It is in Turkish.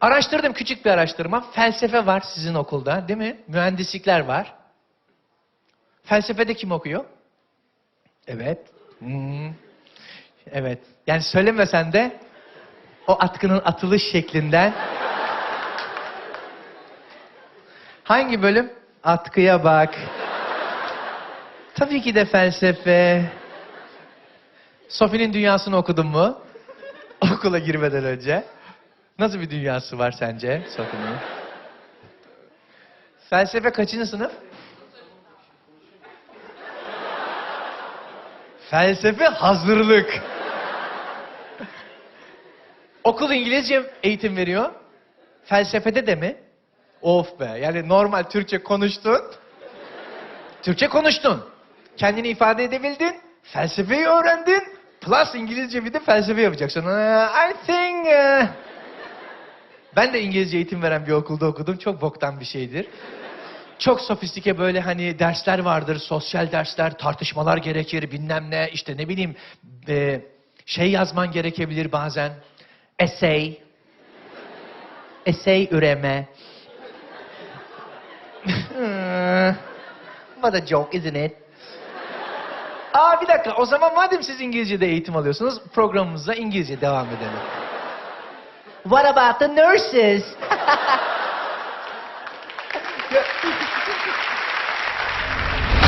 Araştırdım küçük bir araştırma. Felsefe var sizin okulda değil mi? Mühendislikler var. Felsefede kim okuyor? Evet. Hmm. Evet. Yani söylemesen de o atkının atılış şeklinden. Hangi bölüm? Atkıya bak. Tabii ki de felsefe. Sophie'nin dünyasını okudun mu? Okula girmeden önce. Nasıl bir dünyası var sence Sophie'nin? Felsefe kaçıncı sınıf? Felsefe hazırlık. Okul İngilizce eğitim veriyor. Felsefede de mi? Of be. Yani normal Türkçe konuştun. Türkçe konuştun. Kendini ifade edebildin. Felsefeyi öğrendin. Plus İngilizce bir de felsefe yapacaksın. Uh, I think... uh, Ben de İngilizce eğitim veren bir okulda okudum. Çok boktan bir şeydir. Çok sofistike böyle hani dersler vardır. Sosyal dersler, tartışmalar gerekir, bilmem ne. işte ne bileyim e, şey yazman gerekebilir bazen. Essay. Essay üreme. What a joke isn't it? Aa bir dakika o zaman madem siz İngilizce'de eğitim alıyorsunuz programımıza İngilizce devam edelim. What about the nurses?